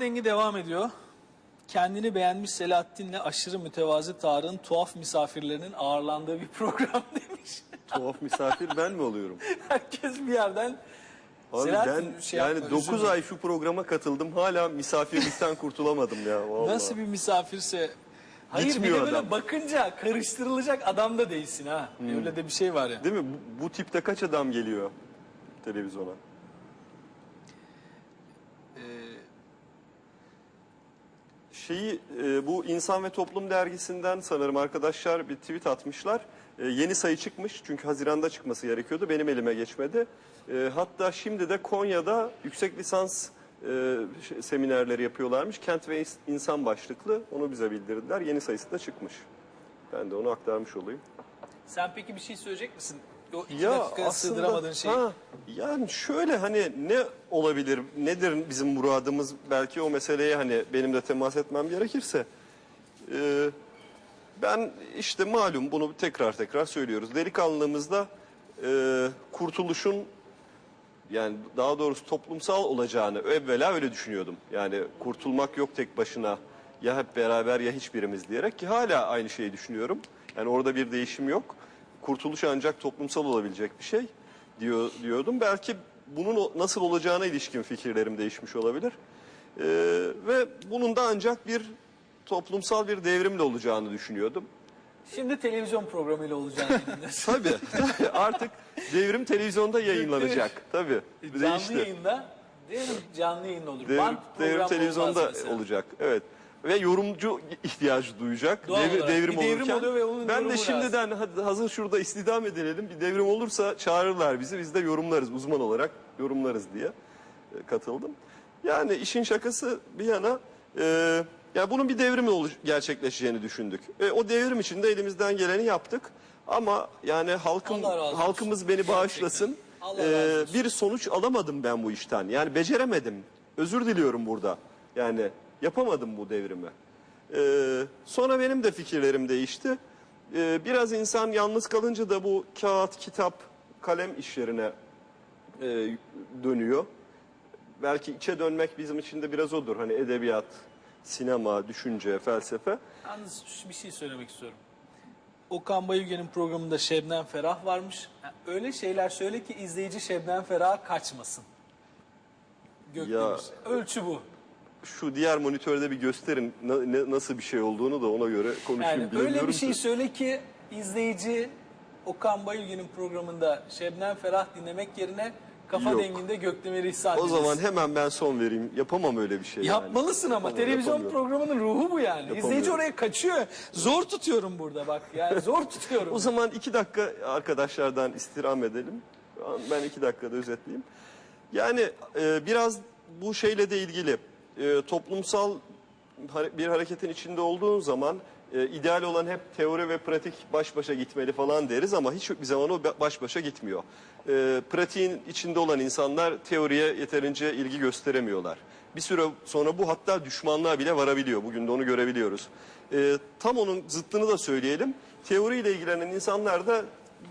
dengi devam ediyor. Kendini beğenmiş Selahattin'le aşırı mütevazı Tarık'ın tuhaf misafirlerinin ağırlandığı bir program demiş. Tuhaf misafir ben mi oluyorum? Herkes bir yerden Abi Selahattin ben şey yani yapma, 9 üzülme. ay şu programa katıldım hala misafirlikten kurtulamadım ya vallahi. nasıl bir misafirse Hayır Gitmiyor bir de böyle adam. bakınca karıştırılacak adam da değilsin ha. Öyle de bir şey var ya. Değil mi? Bu, bu tipte kaç adam geliyor televizyona? Şeyi e, bu İnsan ve Toplum dergisinden sanırım arkadaşlar bir tweet atmışlar. E, yeni sayı çıkmış çünkü Haziran'da çıkması gerekiyordu. Benim elime geçmedi. E, hatta şimdi de Konya'da yüksek lisans e, seminerleri yapıyorlarmış. Kent ve İnsan başlıklı. Onu bize bildirdiler. Yeni sayısı da çıkmış. Ben de onu aktarmış olayım. sen peki bir şey söyleyecek misin? O iki Ya dakikaya aslında sığdıramadığın şey. ha, yani şöyle hani ne olabilir nedir bizim muradımız belki o meseleye hani benim de temas etmem gerekirse Ee, ben işte malum bunu tekrar tekrar söylüyoruz delikanlılığımızda e, kurtuluşun yani daha doğrusu toplumsal olacağını evvela öyle düşünüyordum. Yani kurtulmak yok tek başına ya hep beraber ya hiçbirimiz diyerek ki hala aynı şeyi düşünüyorum. Yani orada bir değişim yok. Kurtuluş ancak toplumsal olabilecek bir şey diyor diyordum. Belki bunun nasıl olacağına ilişkin fikirlerim değişmiş olabilir. Ee, ve bunun da ancak bir toplumsal bir devrimle olacağını düşünüyordum. Şimdi televizyon programıyla olacağını dinliyorsun. Tabii artık devrim televizyonda yayınlanacak. Tabii. Canlı Değişti. yayında değil mi? Canlı yayın olur. Devrim, Band devrim televizyonda olacak. Evet. Ve yorumcu ihtiyacı duyacak. Doğal Devir- olarak. devrim Bir devrim olurken. oluyor ve onun ben yorumu de şimdiden hadi hazır şurada istihdam edilelim. Bir devrim olursa çağırırlar bizi. Biz de yorumlarız. Uzman olarak yorumlarız diye e, katıldım. Yani işin şakası bir yana e, ya bunun bir devrimle oluş- gerçekleşeceğini düşündük. E, o devrim için de elimizden geleni yaptık. Ama yani halkım Allah razı olsun. halkımız beni bağışlasın. Allah E, olsun. bir sonuç alamadım ben bu işten. Yani beceremedim. Özür diliyorum burada. Yani yapamadım bu devrimi. Ee, sonra benim de fikirlerim değişti. Ee, biraz insan yalnız kalınca da bu kağıt, kitap, kalem işlerine e, dönüyor. Belki içe dönmek bizim için de biraz odur. Hani edebiyat, sinema, düşünce, felsefe. Yalnız bir şey söylemek istiyorum. Okan Bayülgen'in programında Şebnem Ferah varmış. Yani öyle şeyler söyle ki izleyici Şebnem Ferah'a kaçmasın. Gökdemir. Ölçü bu. Şu diğer monitörde bir gösterin na- ne- nasıl bir şey olduğunu da ona göre konuşayım. Yani öyle bir şey ki. söyle ki izleyici Okan Bayülgen'in programında Şebnem Ferah dinlemek yerine kafa Yok. denginde Gökdemir İhsan O zaman hemen ben son vereyim. Yapamam öyle bir şey. yani. Yapmalısın ama Yapamam, televizyon programının ruhu bu yani. İzleyici oraya kaçıyor. Zor tutuyorum burada bak. Yani zor tutuyorum. O zaman iki dakika arkadaşlardan istirham edelim. Ben iki dakikada özetleyeyim. Yani e, biraz bu şeyle de ilgili e, toplumsal bir hareketin içinde olduğun zaman e, ideal olan hep teori ve pratik baş başa gitmeli falan deriz ama hiçbir zaman o baş başa gitmiyor. E, pratiğin içinde olan insanlar teoriye yeterince ilgi gösteremiyorlar. Bir süre sonra bu hatta düşmanlığa bile varabiliyor. Bugün de onu görebiliyoruz. E, tam onun zıttını da söyleyelim. Teoriyle ilgilenen insanlar da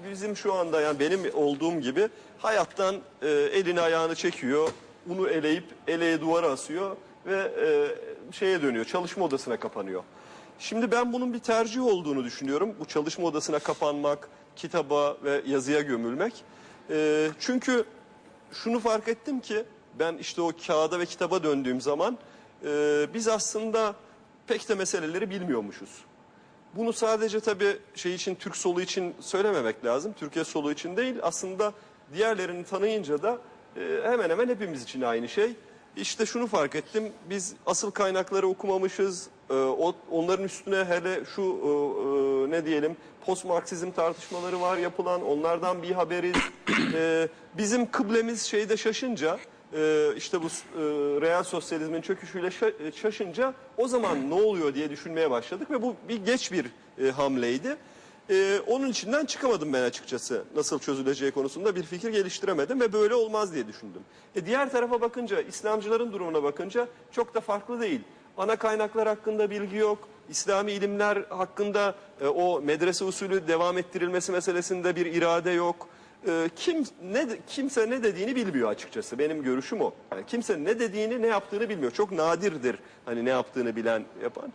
bizim şu anda yani benim olduğum gibi hayattan e, elini ayağını çekiyor, unu eleyip eleğe duvara asıyor ve e, şeye dönüyor, çalışma odasına kapanıyor. Şimdi ben bunun bir tercih olduğunu düşünüyorum. Bu çalışma odasına kapanmak, kitaba ve yazıya gömülmek. E, çünkü şunu fark ettim ki ben işte o kağıda ve kitaba döndüğüm zaman e, biz aslında pek de meseleleri bilmiyormuşuz. Bunu sadece tabii şey için Türk solu için söylememek lazım. Türkiye solu için değil. Aslında diğerlerini tanıyınca da e, hemen hemen hepimiz için aynı şey. İşte şunu fark ettim. Biz asıl kaynakları okumamışız. E, o, onların üstüne hele şu e, e, ne diyelim post Marksizm tartışmaları var yapılan. Onlardan bir haberiz. E, bizim kıblemiz şeyde şaşınca e, işte bu e, real sosyalizmin çöküşüyle şa- e, şaşınca o zaman ne oluyor diye düşünmeye başladık ve bu bir geç bir e, hamleydi. E, onun içinden çıkamadım ben açıkçası. Nasıl çözüleceği konusunda bir fikir geliştiremedim ve böyle olmaz diye düşündüm. E, diğer tarafa bakınca, İslamcıların durumuna bakınca çok da farklı değil. Ana kaynaklar hakkında bilgi yok. İslami ilimler hakkında e, o medrese usulü devam ettirilmesi meselesinde bir irade yok. e, kim ne kimse ne dediğini bilmiyor açıkçası. Benim görüşüm o. Yani kimse ne dediğini, ne yaptığını bilmiyor. Çok nadirdir hani ne yaptığını bilen yapan.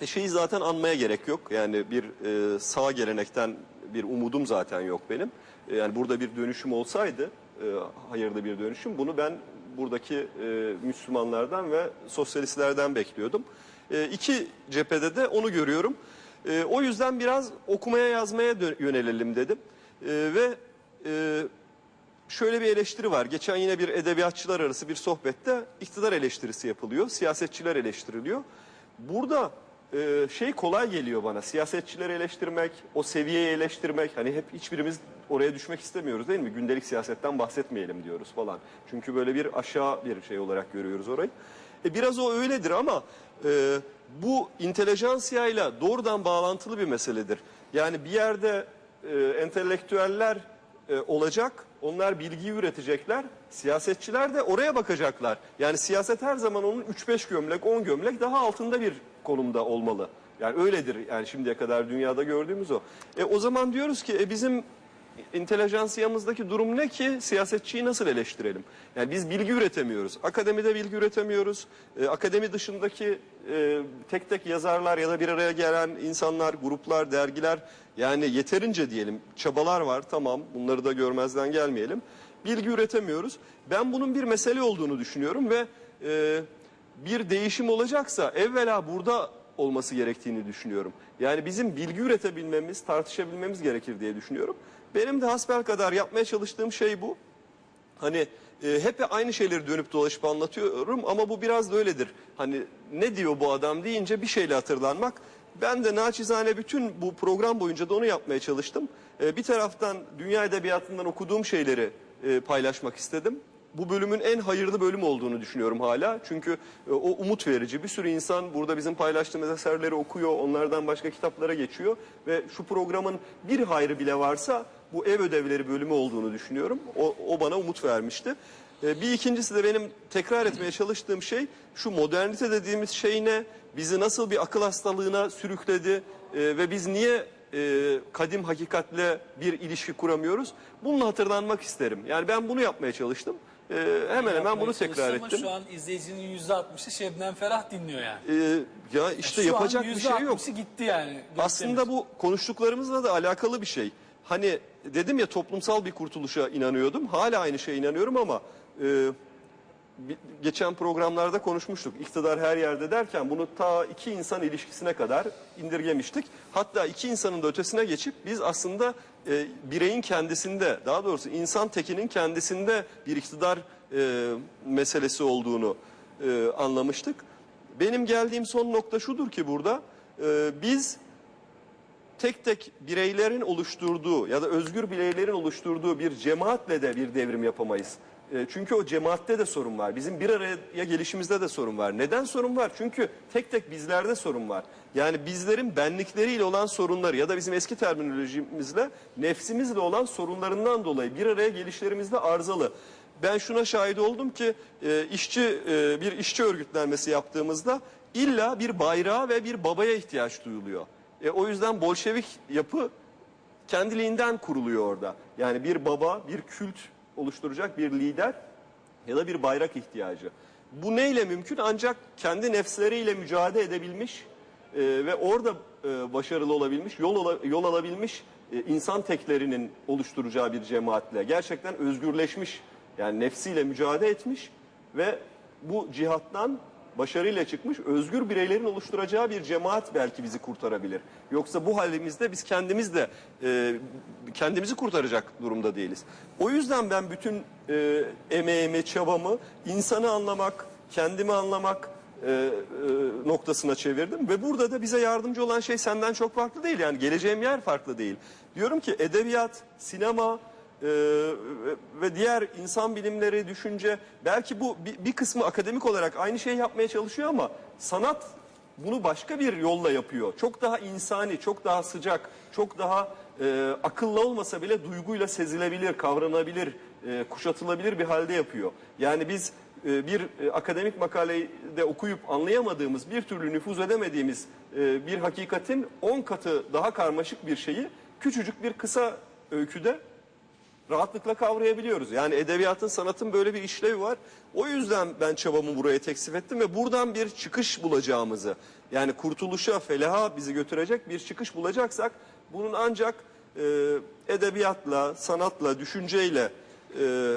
E şeyi zaten anmaya gerek yok. Yani bir e, sağ gelenekten bir umudum zaten yok benim. E, yani burada bir dönüşüm olsaydı, e, hayırlı bir dönüşüm, bunu ben buradaki e, Müslümanlardan ve sosyalistlerden bekliyordum. E, iki cephede de onu görüyorum. E, o yüzden biraz okumaya yazmaya yönelelim dedim. E, ve e, şöyle bir eleştiri var. Geçen yine bir edebiyatçılar arası bir sohbette iktidar eleştirisi yapılıyor. Siyasetçiler eleştiriliyor. Burada e, şey kolay geliyor bana. Siyasetçileri eleştirmek, o seviyeyi eleştirmek. Hani hep hiçbirimiz oraya düşmek istemiyoruz değil mi? Gündelik siyasetten bahsetmeyelim diyoruz falan. Çünkü böyle bir aşağı bir şey olarak görüyoruz orayı. E, biraz o öyledir ama e, bu intelijansiyayla doğrudan bağlantılı bir meseledir. Yani bir yerde e, entelektüeller e, olacak. Onlar bilgiyi üretecekler. Siyasetçiler de oraya bakacaklar. Yani siyaset her zaman onun 3-5 gömlek, 10 gömlek daha altında bir konumda olmalı. Yani öyledir yani şimdiye kadar dünyada gördüğümüz o. E, o zaman diyoruz ki e, bizim intelijansiyamızdaki durum ne ki siyasetçiyi nasıl eleştirelim? Yani biz bilgi üretemiyoruz. Akademide bilgi üretemiyoruz. E, akademi dışındaki e, tek tek yazarlar ya da bir araya gelen insanlar, gruplar, dergiler yani yeterince diyelim çabalar var tamam bunları da görmezden gelmeyelim. Bilgi üretemiyoruz. Ben bunun bir mesele olduğunu düşünüyorum ve e, bir değişim olacaksa evvela burada olması gerektiğini düşünüyorum. Yani bizim bilgi üretebilmemiz, tartışabilmemiz gerekir diye düşünüyorum. Benim de hasbel kadar yapmaya çalıştığım şey bu. Hani e, hep aynı şeyleri dönüp dolaşıp anlatıyorum ama bu biraz da öyledir. Hani ne diyor bu adam deyince bir şeyle hatırlanmak. Ben de naçizane bütün bu program boyunca da onu yapmaya çalıştım. E, bir taraftan dünya edebiyatından okuduğum şeyleri e, paylaşmak istedim. Bu bölümün en hayırlı bölüm olduğunu düşünüyorum hala. Çünkü e, o umut verici. Bir sürü insan burada bizim paylaştığımız eserleri okuyor, onlardan başka kitaplara geçiyor. Ve şu programın bir hayrı bile varsa bu ev ödevleri bölümü olduğunu düşünüyorum. O, o bana umut vermişti. E, Bir ikincisi de benim tekrar etmeye çalıştığım şey şu modernite dediğimiz şey ne? Bizi nasıl bir akıl hastalığına sürükledi E, ve biz niye e, kadim hakikatle bir ilişki kuramıyoruz? Bununla hatırlanmak isterim. Yani ben bunu yapmaya çalıştım. E, hemen hemen bunu tekrar ama ettim. Şu an izleyicinin %60'ı Şebnem Ferah dinliyor yani. E, ya işte Şu yapacak bir şey yok. %60'ı gitti yani. Aslında bu konuştuklarımızla da alakalı bir şey. Hani dedim ya toplumsal bir kurtuluşa inanıyordum. Hala aynı şeye inanıyorum ama e, geçen programlarda konuşmuştuk. İktidar her yerde derken bunu ta iki insan ilişkisine kadar indirgemiştik. Hatta iki insanın da ötesine geçip biz aslında e, bireyin kendisinde daha doğrusu insan tekinin kendisinde bir iktidar e, meselesi olduğunu e, anlamıştık. Benim geldiğim son nokta şudur ki burada e, biz tek tek bireylerin oluşturduğu ya da özgür bireylerin oluşturduğu bir cemaatle de bir devrim yapamayız. E, Çünkü o cemaatte de sorun var. Bizim bir araya gelişimizde de sorun var. Neden sorun var? Çünkü tek tek bizlerde sorun var. Yani bizlerin benlikleriyle olan sorunları ya da bizim eski terminolojimizle nefsimizle olan sorunlarından dolayı bir araya gelişlerimizde arızalı. Ben şuna şahit oldum ki e, işçi e, bir işçi örgütlenmesi yaptığımızda illa bir bayrağa ve bir babaya ihtiyaç duyuluyor. E, o yüzden Bolşevik yapı kendiliğinden kuruluyor orada. Yani bir baba, bir kült oluşturacak bir lider ya da bir bayrak ihtiyacı. Bu neyle mümkün? Ancak kendi nefsleriyle mücadele edebilmiş e, ve orada e, başarılı olabilmiş, yol, ala- yol alabilmiş e, insan teklerinin oluşturacağı bir cemaatle gerçekten özgürleşmiş, yani nefsiyle mücadele etmiş ve bu cihattan başarıyla çıkmış özgür bireylerin oluşturacağı bir cemaat belki bizi kurtarabilir. Yoksa bu halimizde biz kendimiz de e, kendimizi kurtaracak durumda değiliz. O yüzden ben bütün e, emeğimi, çabamı insanı anlamak, kendimi anlamak e, e, noktasına çevirdim. Ve burada da bize yardımcı olan şey senden çok farklı değil. Yani geleceğim yer farklı değil. Diyorum ki edebiyat, sinema, ee, ve- diğer insan bilimleri, düşünce belki bu bir, bir kısmı akademik olarak aynı şeyi yapmaya çalışıyor ama sanat bunu başka bir yolla yapıyor. Çok daha insani, çok daha sıcak, çok daha e, akıllı olmasa bile duyguyla sezilebilir, kavranabilir, e, kuşatılabilir bir halde yapıyor. Yani biz bir e, akademik makaleyi de okuyup anlayamadığımız, bir türlü nüfuz edemediğimiz e, bir hakikatin 10 katı daha karmaşık bir şeyi küçücük bir kısa öyküde rahatlıkla kavrayabiliyoruz. Yani edebiyatın, sanatın böyle bir işlevi var. O yüzden ben çabamı buraya teksif ettim ve buradan bir çıkış bulacağımızı, yani kurtuluşa, felaha bizi götürecek bir çıkış bulacaksak bunun ancak e, edebiyatla, sanatla, düşünceyle e,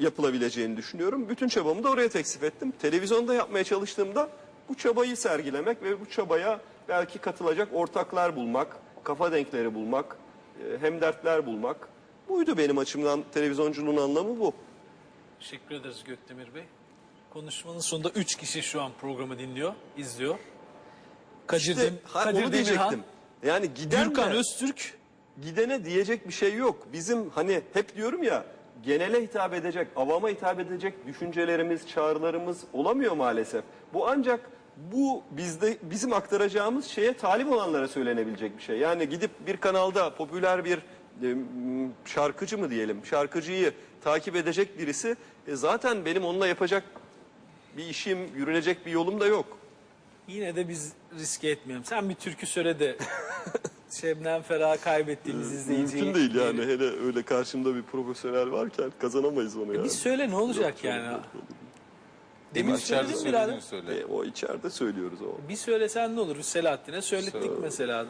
yapılabileceğini düşünüyorum. Bütün çabamı da oraya teksif ettim. Televizyonda yapmaya çalıştığımda bu çabayı sergilemek ve bu çabaya belki katılacak ortaklar bulmak, kafa denkleri bulmak, e, hemdertler bulmak. Buydu benim açımdan televizyonculuğun anlamı bu. Teşekkür ederiz Gökdemir Bey. Konuşmanın sonunda 3 kişi şu an programı dinliyor, izliyor. Kadir, İşte, Dem- Kadir onu diyecektim. Yani giden Gürkan Öztürk, gidene diyecek bir şey yok. Bizim hani hep diyorum ya genele hitap edecek, avama hitap edecek düşüncelerimiz, çağrılarımız olamıyor maalesef. Bu ancak bu bizde bizim aktaracağımız şeye talip olanlara söylenebilecek bir şey. Yani gidip bir kanalda popüler bir e, şarkıcı mı diyelim, şarkıcıyı takip edecek birisi e, zaten benim onunla yapacak bir işim, yürünecek bir yolum da yok. yine de biz riske etmeyelim. Sen bir türkü söyle de Şebnem Ferah'ı kaybettiğimiz izleyiciyi... Mümkün değil yani hele öyle karşımda bir profesyonel varken kazanamayız onu yani. Bir söyle ne olacak yani? Demin İçeride söyledin birader. söylediğini söyle. E, o içeride söylüyoruz o. Bir söylesen ne olur? Biz Selahattin'e söylettik Söyle. mesela.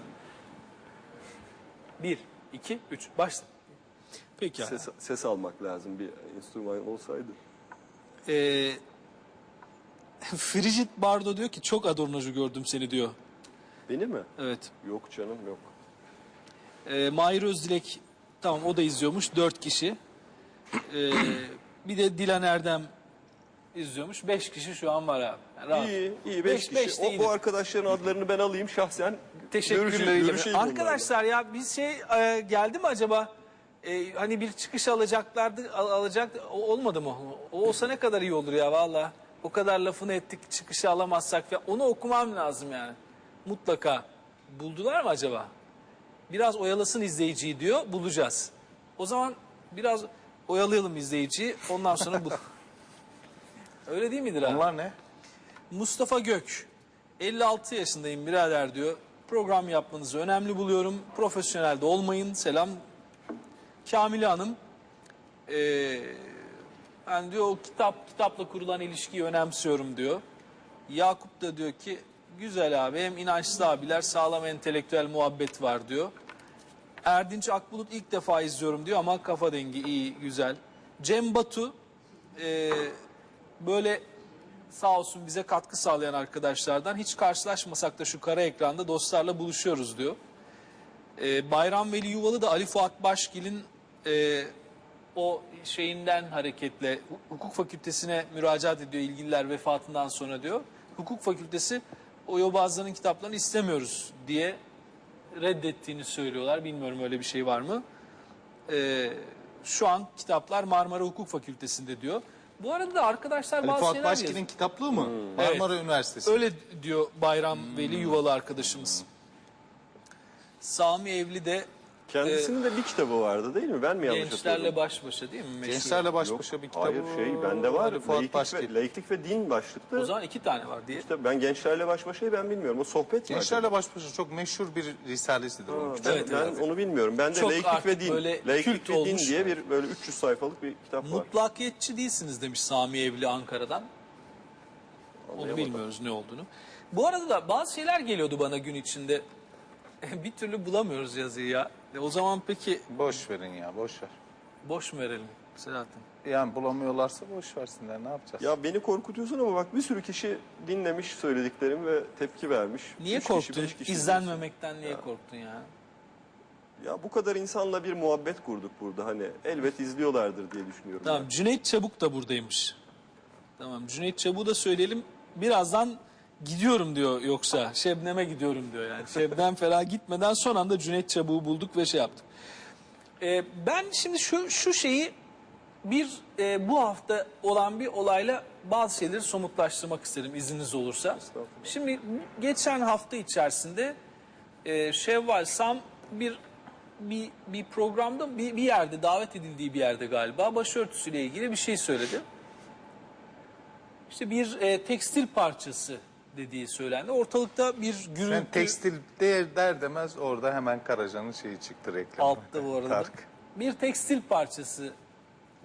Bir, iki, üç. Başla. Peki. Ses, ses almak lazım bir enstrüman olsaydı. Ee, Frigid Bardo diyor ki çok adornacı gördüm seni diyor. Beni mi? Evet. Yok canım yok. Ee, Mahir Özdilek tamam o da izliyormuş. Dört kişi. Ee, bir de Dilan Erdem izliyormuş. Beş kişi şu an var abi. Yani rahat. İyi, iyi. Beş, Beş- kişi. beş de o, iyidir. bu arkadaşların adlarını ben alayım şahsen. Teşekkürler. Görüşeyim- onlarla. Arkadaşlar ya bir şey e, geldi mi acaba? E, hani bir çıkış alacaklardı, al, alacaktı. O, olmadı mı? O olsa ne kadar iyi olur ya valla. O kadar lafını ettik, çıkışı alamazsak falan. Onu okumam lazım yani. Mutlaka. Buldular mı acaba? Biraz oyalasın izleyiciyi diyor, bulacağız. O zaman biraz oyalayalım izleyiciyi, ondan sonra bul. Öyle değil midir abi? Onlar ne? Mustafa Gök, 56 yaşındayım birader diyor. Program yapmanızı önemli buluyorum. Profesyonel de olmayın. Selam. Kamile Hanım, ee, ben diyor o kitap kitapla kurulan ilişkiyi önemsiyorum diyor. Yakup da diyor ki güzel abi hem inançlı abiler sağlam entelektüel muhabbet var diyor. Erdinç Akbulut ilk defa izliyorum diyor ama kafa dengi iyi güzel. Cem Batu ee, böyle sağ olsun bize katkı sağlayan arkadaşlardan hiç karşılaşmasak da şu kara ekranda dostlarla buluşuyoruz diyor. Ee, Bayram Veli Yuvalı da Ali Fuat Başgil'in e, o şeyinden hareketle hu- hukuk fakültesine müracaat ediyor ilgililer vefatından sonra diyor. Hukuk fakültesi o yobazların kitaplarını istemiyoruz diye reddettiğini söylüyorlar. Bilmiyorum öyle bir şey var mı? Ee, şu an kitaplar Marmara Hukuk Fakültesi'nde diyor. Bu arada da arkadaşlar Ali bazı Fuat şeyler Başkin'in yazıyor. kitaplığı mı? Hmm. Marmara Üniversitesi. Öyle diyor Bayram Veli Yuvalı arkadaşımız. Sami Evli de Kendisinin de bir kitabı vardı değil mi? Ben mi yanlış gençlerle hatırlıyorum? baş başa değil mi? Meşhur. Gençlerle baş Yok, başa bir kitabı. Hayır şey bende var. Fuat Laiklik ve, laiklik ve din başlıklı. O zaman iki tane var diye. İşte ben gençlerle baş başayı ben bilmiyorum. O sohbet mi? acaba? Gençlerle baş başa çok meşhur bir risalesidir onun. Ben, Evet, ben evet. onu bilmiyorum. Bende Çok laiklik artık ve din. böyle Laiklik kült ve din olmuş. diye bir böyle 300 sayfalık bir kitap var. Mutlakiyetçi değilsiniz demiş Sami Evli Ankara'dan. Onu Anlayamadım. bilmiyoruz ne olduğunu. Bu arada da bazı şeyler geliyordu bana gün içinde. bir türlü bulamıyoruz yazıyı ya. E, o zaman peki Boş verin ya boş ver. boş mu verelim Selahattin? Yani bulamıyorlarsa boş versinler ne yapacağız? Ya beni korkutuyorsun ama bak bir sürü kişi dinlemiş söylediklerimi ve tepki vermiş. Niye Üç kişi, korktun? beş kişi İzlenmemekten niye korktun ya? Ya bu kadar insanla bir muhabbet kurduk burada hani elbet izliyorlardır diye düşünüyorum. Tamam Cüneyt Çabuk da buradaymış. Tamam Cüneyt Çabuk'u da söyleyelim. Birazdan gidiyorum diyor yoksa. Şebnem'e gidiyorum diyor yani. Şebnem Ferah gitmeden son anda Cüneyt Çabuk'u bulduk ve şey yaptık. Ee, ben şimdi şu, şu şeyi bir e, bu hafta olan bir olayla bazı şeyleri somutlaştırmak isterim izniniz olursa. Şimdi geçen hafta içerisinde e, Şevval Sam bir bir bir programda bir, bir yerde davet edildiği bir yerde galiba başörtüsüyle ilgili bir şey söyledi. İşte bir e, tekstil parçası dediği söylendi. Ortalıkta bir gürültü... Ben tekstil der, der demez orada hemen Karaca'nın şeyi çıktı reklamı. Altta bu arada. Tark. Bir tekstil parçası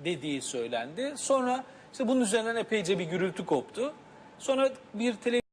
dediği söylendi. Sonra işte bunun üzerinden epeyce bir gürültü koptu. Sonra bir televizyon